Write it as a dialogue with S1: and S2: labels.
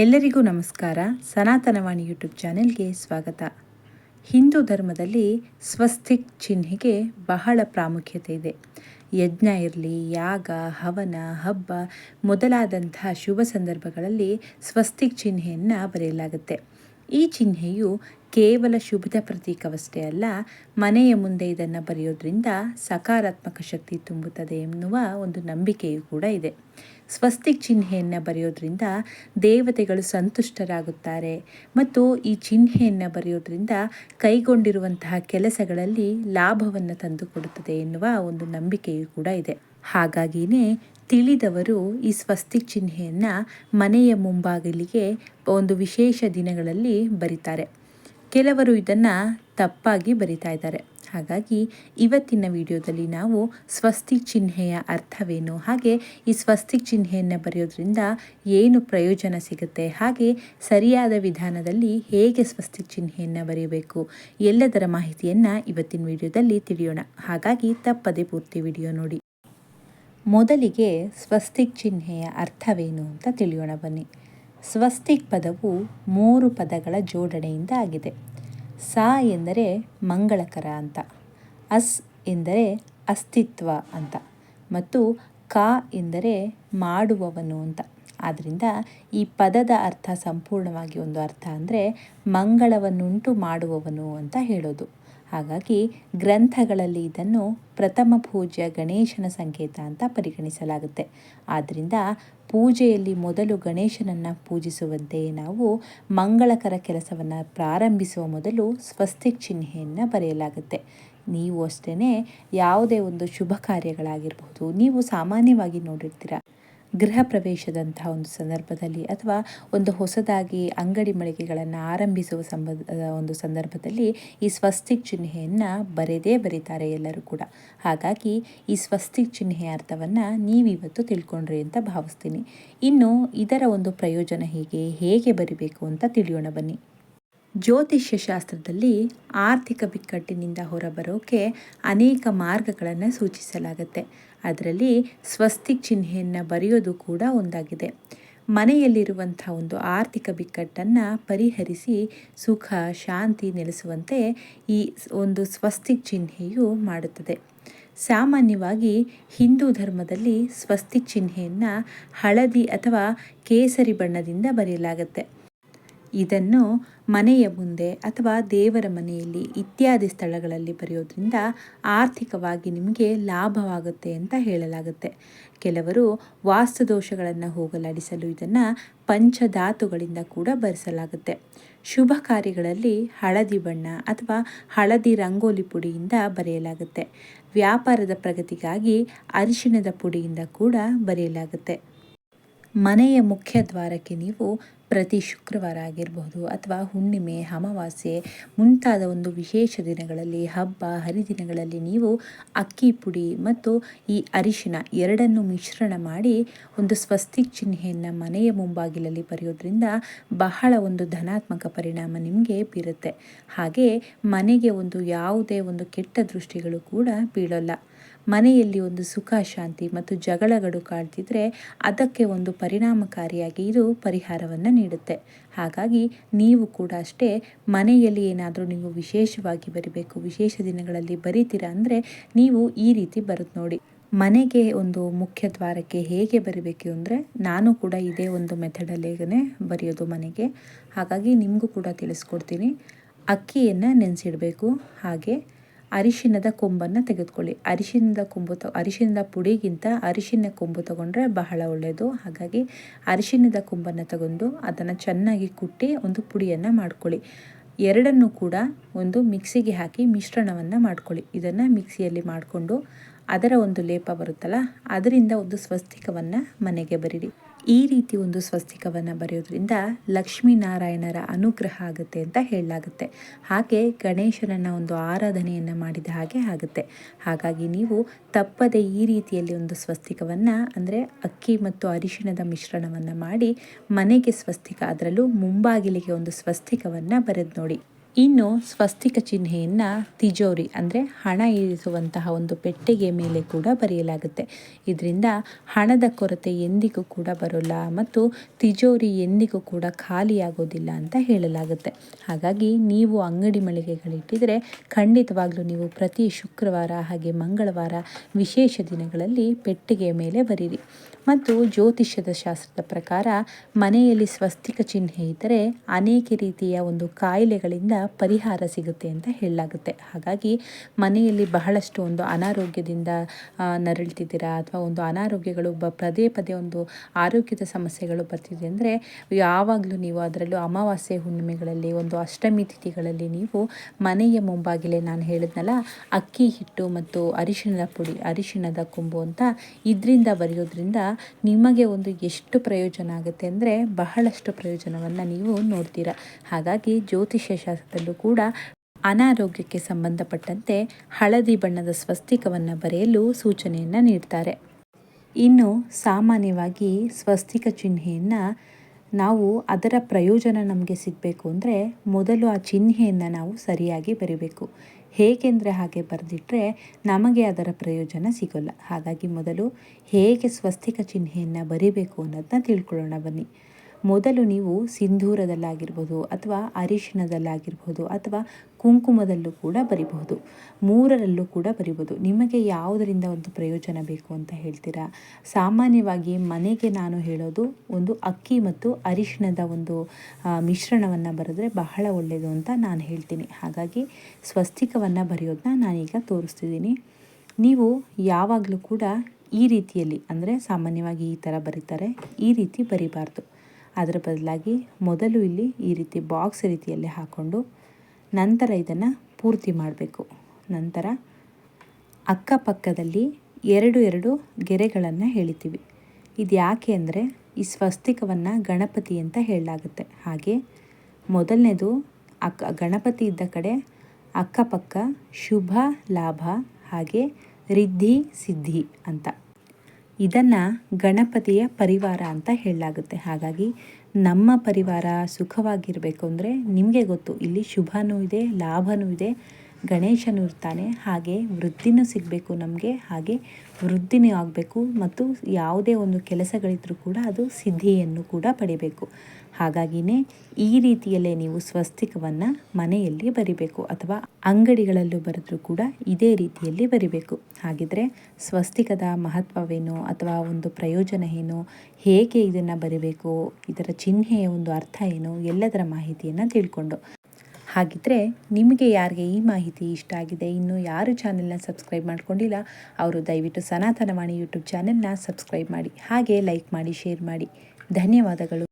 S1: ಎಲ್ಲರಿಗೂ ನಮಸ್ಕಾರ. ಸನಾತನವಾಣಿ ಯೂಟ್ಯೂಬ್ ಚಾನೆಲ್ಗೆ ಸ್ವಾಗತ. ಹಿಂದೂ ಧರ್ಮದಲ್ಲಿ ಸ್ವಸ್ತಿಕ್ ಚಿಹ್ನೆಗೆ ಬಹಳ ಪ್ರಾಮುಖ್ಯತೆ ಇದೆ. ಯಜ್ಞ ಇರಲಿ, ಯಾಗ, ಹವನ, ಹಬ್ಬ ಮೊದಲಾದಂಥ ಶುಭ ಸಂದರ್ಭಗಳಲ್ಲಿ ಸ್ವಸ್ತಿಕ್ ಚಿಹ್ನೆಯನ್ನು ಬರೆಯಲಾಗುತ್ತೆ. ಈ ಚಿಹ್ನೆಯು ಕೇವಲ ಶುಭದ ಪ್ರತೀಕವಷ್ಟೇ ಅಲ್ಲ, ಮನೆಯ ಮುಂದೆ ಇದನ್ನು ಬರೆಯೋದ್ರಿಂದ ಸಕಾರಾತ್ಮಕ ಶಕ್ತಿ ತುಂಬುತ್ತದೆ ಎನ್ನುವ ಒಂದು ನಂಬಿಕೆಯೂ ಕೂಡ ಇದೆ. ಸ್ವಸ್ತಿಕ್ ಚಿಹ್ನೆಯನ್ನು ಬರೆಯೋದ್ರಿಂದ ದೇವತೆಗಳು ಸಂತುಷ್ಟರಾಗುತ್ತಾರೆ ಮತ್ತು ಈ ಚಿಹ್ನೆಯನ್ನು ಬರೆಯೋದ್ರಿಂದ ಕೈಗೊಂಡಿರುವಂತಹ ಕೆಲಸಗಳಲ್ಲಿ ಲಾಭವನ್ನು ತಂದುಕೊಡುತ್ತದೆ ಎನ್ನುವ ಒಂದು ನಂಬಿಕೆಯೂ ಕೂಡ ಇದೆ. ಹಾಗಾಗಿಯೇ ತಿಳಿದವರು ಈ ಸ್ವಸ್ತಿಕ್ ಚಿಹ್ನೆಯನ್ನು ಮನೆಯ ಮುಂಬಾಗಿಲಿಗೆ ಒಂದು ವಿಶೇಷ ದಿನಗಳಲ್ಲಿ ಬರೀತಾರೆ. ಕೆಲವರು ಇದನ್ನು ತಪ್ಪಾಗಿ ಬರಿತಾ ಇದ್ದಾರೆ. ಹಾಗಾಗಿ ಇವತ್ತಿನ ವಿಡಿಯೋದಲ್ಲಿ ನಾವು ಸ್ವಸ್ತಿಕ್ ಚಿಹ್ನೆಯ ಅರ್ಥವೇನು, ಹಾಗೆ ಈ ಸ್ವಸ್ತಿಕ್ ಚಿಹ್ನೆಯನ್ನು ಬರೆಯೋದ್ರಿಂದ ಏನು ಪ್ರಯೋಜನ ಸಿಗುತ್ತೆ, ಹಾಗೆ ಸರಿಯಾದ ವಿಧಾನದಲ್ಲಿ ಹೇಗೆ ಸ್ವಸ್ತಿಕ್ ಚಿಹ್ನೆಯನ್ನು ಬರೆಯಬೇಕು, ಎಲ್ಲದರ ಮಾಹಿತಿಯನ್ನು ಇವತ್ತಿನ ವಿಡಿಯೋದಲ್ಲಿ ತಿಳಿಯೋಣ. ಹಾಗಾಗಿ ತಪ್ಪದೆ ಪೂರ್ತಿ ವಿಡಿಯೋ ನೋಡಿ. ಮೊದಲಿಗೆ ಸ್ವಸ್ತಿಕ್ ಚಿಹ್ನೆಯ ಅರ್ಥವೇನು ಅಂತ ತಿಳಿಯೋಣ ಬನ್ನಿ. ಸ್ವಸ್ತಿಕ್ ಪದವು ಮೂರು ಪದಗಳ ಜೋಡಣೆಯಿಂದ ಆಗಿದೆ. ಸ ಎಂದರೆ ಮಂಗಳಕರ ಅಂತ, ಅಸ್ ಎಂದರೆ ಅಸ್ತಿತ್ವ ಅಂತ ಮತ್ತು ಕ ಎಂದರೆ ಮಾಡುವವನು ಅಂತ. ಆದ್ದರಿಂದ ಈ ಪದದ ಅರ್ಥ ಸಂಪೂರ್ಣವಾಗಿ ಒಂದು ಅರ್ಥ ಅಂದರೆ ಮಂಗಳವನ್ನುಂಟು ಮಾಡುವವನು ಅಂತ ಹೇಳೋದು. ಹಾಗಾಗಿ ಗ್ರಂಥಗಳಲ್ಲಿ ಇದನ್ನು ಪ್ರಥಮ ಪೂಜ್ಯ ಗಣೇಶನ ಸಂಕೇತ ಅಂತ ಪರಿಗಣಿಸಲಾಗುತ್ತೆ. ಆದ್ದರಿಂದ ಪೂಜೆಯಲ್ಲಿ ಮೊದಲು ಗಣೇಶನನ್ನು ಪೂಜಿಸುವಂತೆ ನಾವು ಮಂಗಳಕರ ಕೆಲಸವನ್ನು ಪ್ರಾರಂಭಿಸುವ ಮೊದಲು ಸ್ವಸ್ತಿಕ್ ಚಿಹ್ನೆಯನ್ನು ಬರೆಯಲಾಗುತ್ತೆ. ನೀವು ಅಷ್ಟೇ ಯಾವುದೇ ಒಂದು ಶುಭ ಕಾರ್ಯಗಳಾಗಿರಬಹುದು, ನೀವು ಸಾಮಾನ್ಯವಾಗಿ ನೋಡಿರ್ತೀರ. ಗೃಹ ಪ್ರವೇಶದಂತಹ ಒಂದು ಸಂದರ್ಭದಲ್ಲಿ ಅಥವಾ ಒಂದು ಹೊಸದಾಗಿ ಅಂಗಡಿ ಮಳಿಗೆಗಳನ್ನು ಆರಂಭಿಸುವ ಸಂಬಂಧ ಒಂದು ಸಂದರ್ಭದಲ್ಲಿ ಈ ಸ್ವಸ್ತಿಕ್ ಚಿಹ್ನೆಯನ್ನು ಬರೆದೇ ಬರೀತಾರೆ ಎಲ್ಲರೂ ಕೂಡ. ಹಾಗಾಗಿ ಈ ಸ್ವಸ್ತಿಕ್ ಚಿಹ್ನೆಯ ಅರ್ಥವನ್ನು ನೀವಿವತ್ತು ತಿಳ್ಕೊಂಡ್ರಿ ಅಂತ ಭಾವಿಸ್ತೀನಿ. ಇನ್ನು ಇದರ ಒಂದು ಪ್ರಯೋಜನ ಹೀಗೆ ಹೇಗೆ ಬರಿಬೇಕು ಅಂತ ತಿಳಿಯೋಣ ಬನ್ನಿ. ಜ್ಯೋತಿಷ್ಯ ಶಾಸ್ತ್ರದಲ್ಲಿ ಆರ್ಥಿಕ ಬಿಕ್ಕಟ್ಟಿನಿಂದ ಹೊರಬರೋಕೆ ಅನೇಕ ಮಾರ್ಗಗಳನ್ನು ಸೂಚಿಸಲಾಗುತ್ತೆ. ಅದರಲ್ಲಿ ಸ್ವಸ್ತಿಕ್ ಚಿಹ್ನೆಯನ್ನು ಬರೆಯೋದು ಕೂಡ ಒಂದಾಗಿದೆ. ಮನೆಯಲ್ಲಿರುವಂಥ ಒಂದು ಆರ್ಥಿಕ ಬಿಕ್ಕಟ್ಟನ್ನು ಪರಿಹರಿಸಿ ಸುಖ, ಶಾಂತಿ ನೆಲೆಸುವಂತೆ ಈ ಒಂದು ಸ್ವಸ್ತಿಕ್ ಚಿಹ್ನೆಯು ಮಾಡುತ್ತದೆ. ಸಾಮಾನ್ಯವಾಗಿ ಹಿಂದೂ ಧರ್ಮದಲ್ಲಿ ಸ್ವಸ್ತಿಕ್ ಚಿಹ್ನೆಯನ್ನು ಹಳದಿ ಅಥವಾ ಕೇಸರಿ ಬಣ್ಣದಿಂದ ಬರೆಯಲಾಗುತ್ತೆ. ಇದನ್ನು ಮನೆಯ ಮುಂದೆ ಅಥವಾ ದೇವರ ಮನೆಯಲ್ಲಿ ಇತ್ಯಾದಿ ಸ್ಥಳಗಳಲ್ಲಿ ಬರೆಯೋದ್ರಿಂದ ಆರ್ಥಿಕವಾಗಿ ನಿಮಗೆ ಲಾಭವಾಗುತ್ತೆ ಅಂತ ಹೇಳಲಾಗುತ್ತೆ. ಕೆಲವರು ವಾಸ್ತುದೋಷಗಳನ್ನು ಹೋಗಲಾಡಿಸಲು ಇದನ್ನು ಪಂಚಧಾತುಗಳಿಂದ ಕೂಡ ಬರೆಸಲಾಗುತ್ತೆ. ಶುಭ ಕಾರ್ಯಗಳಲ್ಲಿ ಹಳದಿ ಬಣ್ಣ ಅಥವಾ ಹಳದಿ ರಂಗೋಲಿ ಪುಡಿಯಿಂದ ಬರೆಯಲಾಗುತ್ತೆ. ವ್ಯಾಪಾರದ ಪ್ರಗತಿಗಾಗಿ ಅರಿಶಿಣದ ಪುಡಿಯಿಂದ ಕೂಡ ಬರೆಯಲಾಗುತ್ತೆ. ಮನೆಯ ಮುಖ್ಯ ದ್ವಾರಕ್ಕೆ ನೀವು ಪ್ರತಿ ಶುಕ್ರವಾರ ಆಗಿರಬಹುದು ಅಥವಾ ಹುಣ್ಣಿಮೆ, ಅಮಾವಾಸ್ಯೆ ಮುಂತಾದ ಒಂದು ವಿಶೇಷ ದಿನಗಳಲ್ಲಿ, ಹಬ್ಬ, ಹರಿದಿನಗಳಲ್ಲಿ ನೀವು ಅಕ್ಕಿ ಪುಡಿ ಮತ್ತು ಈ ಅರಿಶಿನ ಎರಡನ್ನು ಮಿಶ್ರಣ ಮಾಡಿ ಒಂದು ಸ್ವಸ್ತಿಕ್ ಚಿಹ್ನೆಯನ್ನು ಮನೆಯ ಮುಂಬಾಗಿಲಲ್ಲಿ ಬರೆಯೋದ್ರಿಂದ ಬಹಳ ಒಂದು ಧನಾತ್ಮಕ ಪರಿಣಾಮ ನಿಮಗೆ ಬೀರುತ್ತೆ. ಹಾಗೆ ಮನೆಗೆ ಒಂದು ಯಾವುದೇ ಒಂದು ಕೆಟ್ಟ ದೃಷ್ಟಿಗಳು ಕೂಡ ಬೀಳೋಲ್ಲ. ಮನೆಯಲ್ಲಿ ಒಂದು ಸುಖ, ಶಾಂತಿ ಮತ್ತು ಜಗಳಗಳು ಕಾಡ್ತಿದ್ರೆ ಅದಕ್ಕೆ ಒಂದು ಪರಿಣಾಮಕಾರಿಯಾಗಿ ಇದು ಪರಿಹಾರವನ್ನು ನೀಡುತ್ತೆ. ಹಾಗಾಗಿ ನೀವು ಕೂಡ ಅಷ್ಟೇ ಮನೆಯಲ್ಲಿ ಏನಾದರೂ ನೀವು ವಿಶೇಷವಾಗಿ ಬರಿಬೇಕು, ವಿಶೇಷ ದಿನಗಳಲ್ಲಿ ಬರೀತೀರಾ ಅಂದರೆ ನೀವು ಈ ರೀತಿ ಬರುತ್ತೆ ನೋಡಿ. ಮನೆಗೆ ಒಂದು ಮುಖ್ಯ ದ್ವಾರಕ್ಕೆ ಹೇಗೆ ಬರಿಬೇಕು ಅಂದರೆ ನಾನು ಕೂಡ ಇದೇ ಒಂದು ಮೆಥಡಲ್ಲೇ ಬರೆಯೋದು ಮನೆಗೆ. ಹಾಗಾಗಿ ನಿಮಗೂ ಕೂಡ ತಿಳಿಸ್ಕೊಡ್ತೀನಿ. ಅಕ್ಕಿಯನ್ನು ನೆನೆಸಿಡಬೇಕು. ಹಾಗೆ ಅರಿಶಿಣದ ಕೊಂಬನ್ನು ತೆಗೆದುಕೊಳ್ಳಿ. ಅರಿಶಿಣದ ಕೊಂಬು ತ, ಅರಿಶಿಣದ ಪುಡಿಗಿಂತ ಅರಿಶಿನ ಕೊಂಬು ತಗೊಂಡ್ರೆ ಬಹಳ ಒಳ್ಳೆಯದು ಹಾಗಾಗಿ ಅರಿಶಿಣದ ಕೊಂಬನ್ನು ತಗೊಂಡು ಅದನ್ನು ಚೆನ್ನಾಗಿ ಕುಟ್ಟಿ ಒಂದು ಪುಡಿಯನ್ನು ಮಾಡ್ಕೊಳ್ಳಿ. ಎರಡನ್ನು ಕೂಡ ಒಂದು ಮಿಕ್ಸಿಗೆ ಹಾಕಿ ಮಿಶ್ರಣವನ್ನು ಮಾಡ್ಕೊಳ್ಳಿ. ಇದನ್ನು ಮಿಕ್ಸಿಯಲ್ಲಿ ಮಾಡಿಕೊಂಡು ಅದರ ಒಂದು ಲೇಪ ಬರುತ್ತಲ್ಲ, ಅದರಿಂದ ಒಂದು ಸ್ವಸ್ತಿಕವನ್ನು ಮನೆಗೆ ಬರೀರಿ. ಈ ರೀತಿ ಒಂದು ಸ್ವಸ್ತಿಕವನ್ನು ಬರೆಯೋದ್ರಿಂದ ಲಕ್ಷ್ಮೀನಾರಾಯಣರ ಅನುಗ್ರಹ ಆಗುತ್ತೆ ಅಂತ ಹೇಳಲಾಗುತ್ತೆ. ಹಾಗೆ ಗಣೇಶನನ್ನ ಒಂದು ಆರಾಧನೆಯನ್ನು ಮಾಡಿದ ಹಾಗೆ ಆಗುತ್ತೆ. ಹಾಗಾಗಿ ನೀವು ತಪ್ಪದೆ ಈ ರೀತಿಯಲ್ಲಿ ಒಂದು ಸ್ವಸ್ತಿಕವನ್ನು, ಅಂದರೆ ಅಕ್ಕಿ ಮತ್ತು ಅರಿಶಿಣದ ಮಿಶ್ರಣವನ್ನು ಮಾಡಿ ಮನೆಗೆ ಸ್ವಸ್ತಿಕ, ಅದರಲ್ಲೂ ಮುಂಬಾಗಿಲಿಗೆ ಒಂದು ಸ್ವಸ್ತಿಕವನ್ನು ಬರೆದು ನೋಡಿ. ಇನ್ನು ಸ್ವಸ್ತಿಕ ಚಿಹ್ನೆಯನ್ನು ತಿಜೋರಿ, ಅಂದರೆ ಹಣ ಇರಿಸುವಂತಹ ಒಂದು ಪೆಟ್ಟಿಗೆ ಮೇಲೆ ಕೂಡ ಬರೆಯಲಾಗುತ್ತೆ. ಇದರಿಂದ ಹಣದ ಕೊರತೆ ಎಂದಿಗೂ ಕೂಡ ಬರೋಲ್ಲ ಮತ್ತು ತಿಜೋರಿ ಎಂದಿಗೂ ಕೂಡ ಖಾಲಿಯಾಗೋದಿಲ್ಲ ಅಂತ ಹೇಳಲಾಗುತ್ತೆ. ಹಾಗಾಗಿ ನೀವು ಅಂಗಡಿ ಮಳಿಗೆಗಳಿಟ್ಟಿದರೆ ಖಂಡಿತವಾಗಲೂ ನೀವು ಪ್ರತಿ ಶುಕ್ರವಾರ ಹಾಗೆ ಮಂಗಳವಾರ ವಿಶೇಷ ದಿನಗಳಲ್ಲಿ ಪೆಟ್ಟಿಗೆಯ ಮೇಲೆ ಬರೀರಿ. ಮತ್ತು ಜ್ಯೋತಿಷ್ಯದ ಶಾಸ್ತ್ರದ ಪ್ರಕಾರ ಮನೆಯಲ್ಲಿ ಸ್ವಸ್ತಿಕ ಚಿಹ್ನೆ ಇದ್ದರೆ ಅನೇಕ ರೀತಿಯ ಒಂದು ಕಾಯಿಲೆಗಳಿಂದ ಪರಿಹಾರ ಸಿಗುತ್ತೆ ಅಂತ ಹೇಳಲಾಗುತ್ತೆ. ಹಾಗಾಗಿ ಮನೆಯಲ್ಲಿ ಬಹಳಷ್ಟು ಒಂದು ಅನಾರೋಗ್ಯದಿಂದ ನರಳ್ತಿದ್ದೀರಾ ಅಥವಾ ಒಂದು ಅನಾರೋಗ್ಯಗಳು ಬ, ಪದೇ ಪದೇ ಒಂದು ಆರೋಗ್ಯದ ಸಮಸ್ಯೆಗಳು ಬರ್ತಿದೆ ಅಂದರೆ ಯಾವಾಗಲೂ ನೀವು ಅದರಲ್ಲೂ ಅಮಾವಾಸ್ಯೆ ಹುಣ್ಣಿಮೆಗಳಲ್ಲಿ ಒಂದು ಅಷ್ಟಮಿ ತಿಥಿಗಳಲ್ಲಿ ನೀವು ಮನೆಯ ಮುಂಬಾಗಿಲೇ ನಾನು ಹೇಳಿದ್ನಲ್ಲ, ಅಕ್ಕಿ ಹಿಟ್ಟು ಮತ್ತು ಅರಿಶಿಣದ ಪುಡಿ, ಅರಿಶಿಣದ ಕೊಂಬು ಅಂತ ಇದರಿಂದ ಬರೆಯೋದ್ರಿಂದ ನಿಮಗೆ ಒಂದು ಎಷ್ಟು ಪ್ರಯೋಜನ ಆಗುತ್ತೆ ಅಂದರೆ ಬಹಳಷ್ಟು ಪ್ರಯೋಜನವನ್ನು ನೀವು ನೋಡ್ತೀರಾ. ಹಾಗಾಗಿ ಜ್ಯೋತಿಷ್ಯ ಶಾಸ್ತ್ರದಲ್ಲೂ ಕೂಡ ಅನಾರೋಗ್ಯಕ್ಕೆ ಸಂಬಂಧಪಟ್ಟಂತೆ ಹಳದಿ ಬಣ್ಣದ ಸ್ವಸ್ತಿಕವನ್ನು ಬರೆಯಲು ಸೂಚನೆಯನ್ನು ನೀಡ್ತಾರೆ. ಇನ್ನು ಸಾಮಾನ್ಯವಾಗಿ ಸ್ವಸ್ತಿಕ ಚಿಹ್ನೆಯನ್ನು ನಾವು ಅದರ ಪ್ರಯೋಜನ ನಮಗೆ ಸಿಗಬೇಕು ಅಂದರೆ ಮೊದಲು ಆ ಚಿಹ್ನೆಯನ್ನು ನಾವು ಸರಿಯಾಗಿ ಬರಿಬೇಕು. ಹೇಗೆಂದರೆ ಹಾಗೆ ಬರೆದಿಟ್ಟರೆ ನಮಗೆ ಅದರ ಪ್ರಯೋಜನ ಸಿಗೋಲ್ಲ. ಹಾಗಾಗಿ ಮೊದಲು ಹೇಗೆ ಸ್ವಸ್ತಿಕ ಚಿಹ್ನೆಯನ್ನು ಬರಿಬೇಕು ಅನ್ನೋದನ್ನ ತಿಳ್ಕೊಳ್ಳೋಣ ಬನ್ನಿ. ಮೊದಲು ನೀವು ಸಿಂಧೂರದಲ್ಲಾಗಿರ್ಬೋದು ಅಥವಾ ಅರಿಶಿಣದಲ್ಲಾಗಿರ್ಬೋದು ಅಥವಾ ಕುಂಕುಮದಲ್ಲೂ ಕೂಡ ಬರಿಬಹುದು. ಮೂರರಲ್ಲೂ ಕೂಡ ಬರಿಬೋದು ನಿಮಗೆ ಯಾವುದರಿಂದ ಒಂದು ಪ್ರಯೋಜನ ಬೇಕು ಅಂತ ಹೇಳ್ತೀರಾ? ಸಾಮಾನ್ಯವಾಗಿ ಮನೆಗೆ ನಾನು ಹೇಳೋದು ಒಂದು ಅಕ್ಕಿ ಮತ್ತು ಅರಿಶಿಣದ ಒಂದು ಮಿಶ್ರಣವನ್ನು ಬರೆದ್ರೆ ಬಹಳ ಒಳ್ಳೆಯದು ಅಂತ ನಾನು ಹೇಳ್ತೀನಿ. ಹಾಗಾಗಿ ಸ್ವಸ್ತಿಕವನ್ನು ಬರೆಯೋದನ್ನ ನಾನೀಗ ತೋರಿಸ್ತಿದ್ದೀನಿ. ನೀವು ಯಾವಾಗಲೂ ಕೂಡ ಈ ರೀತಿಯಲ್ಲಿ, ಅಂದರೆ ಸಾಮಾನ್ಯವಾಗಿ ಈ ಥರ ಬರೀತಾರೆ, ಈ ರೀತಿ ಬರಿಬಾರ್ದು. ಅದರ ಬದಲಾಗಿ ಮೊದಲು ಇಲ್ಲಿ ಈ ರೀತಿ ಬಾಕ್ಸ್ ರೀತಿಯಲ್ಲಿ ಹಾಕ್ಕೊಂಡು ನಂತರ ಇದನ್ನು ಪೂರ್ತಿ ಮಾಡಬೇಕು. ನಂತರ ಅಕ್ಕಪಕ್ಕದಲ್ಲಿ ಎರಡು ಎರಡು ಗೆರೆಗಳನ್ನು ಎಳಿತೀವಿ ಇದು ಯಾಕೆ ಅಂದರೆ ಈ ಸ್ವಸ್ತಿಕವನ್ನು ಗಣಪತಿ ಅಂತ ಹೇಳಲಾಗುತ್ತೆ. ಹಾಗೆ ಮೊದಲನೇದು ಅಕ್ಕ ಗಣಪತಿ ಇದ್ದ ಕಡೆ ಅಕ್ಕಪಕ್ಕ ಶುಭ, ಲಾಭ ಹಾಗೆ ರಿದ್ಧಿ, ಸಿದ್ಧಿ ಅಂತ. ಇದನ್ನು ಗಣಪತಿಯ ಪರಿವಾರ ಅಂತ ಹೇಳಲಾಗುತ್ತೆ. ಹಾಗಾಗಿ ನಮ್ಮ ಪರಿವಾರ ಸುಖವಾಗಿರಬೇಕು ಅಂದರೆ ನಿಮಗೆ ಗೊತ್ತು, ಇಲ್ಲಿ ಶುಭನೂ ಇದೆ, ಲಾಭನೂ ಇದೆ. ಗಣೇಶನು ಇರ್ತಾನೆ, ಹಾಗೆ ವೃದ್ಧಿನೂ ಸಿಗಬೇಕು ನಮಗೆ, ಹಾಗೆ ವೃದ್ಧಿನೂ ಆಗಬೇಕು ಮತ್ತು ಯಾವುದೇ ಒಂದು ಕೆಲಸಗಳಿದ್ರೂ ಕೂಡ ಅದು ಸಿದ್ಧಿಯನ್ನು ಕೂಡ ಪಡಿಬೇಕು. ಹಾಗಾಗಿನೇ ಈ ರೀತಿಯಲ್ಲೇ ನೀವು ಸ್ವಸ್ತಿಕವನ್ನು ಮನೆಯಲ್ಲಿ ಬರಿಬೇಕು ಅಥವಾ ಅಂಗಡಿಗಳಲ್ಲೂ ಬರೆದರೂ ಕೂಡ ಇದೇ ರೀತಿಯಲ್ಲಿ ಬರಿಬೇಕು. ಹಾಗಿದ್ರೆ ಸ್ವಸ್ತಿಕದ ಮಹತ್ವವೇನು ಅಥವಾ ಒಂದು ಪ್ರಯೋಜನ ಏನು, ಹೇಗೆ ಇದನ್ನು ಬರಿಬೇಕು, ಇದರ ಚಿಹ್ನೆಯ ಒಂದು ಅರ್ಥ ಏನು, ಎಲ್ಲದರ ಮಾಹಿತಿಯನ್ನು ತಿಳ್ಕೊಂಡು. ಹಾಗಿದ್ರೆ ನಿಮಗೆ ಯಾರಿಗೆ ಈ ಮಾಹಿತಿ ಇಷ್ಟ ಆಗಿದೆ, ಇನ್ನು ಯಾರು ಚಾನೆಲ್ನ ಸಬ್ಸ್ಕ್ರೈಬ್ ಮಾಡ್ಕೊಂಡಿಲ್ಲ, ಅವರು ದಯವಿಟ್ಟು ಸನಾತನವಾಣಿ ಯೂಟ್ಯೂಬ್ ಚಾನೆಲ್ನ ಸಬ್ಸ್ಕ್ರೈಬ್ ಮಾಡಿ, ಹಾಗೆ ಲೈಕ್ ಮಾಡಿ ಶೇರ್ ಮಾಡಿ. ಧನ್ಯವಾದಗಳು.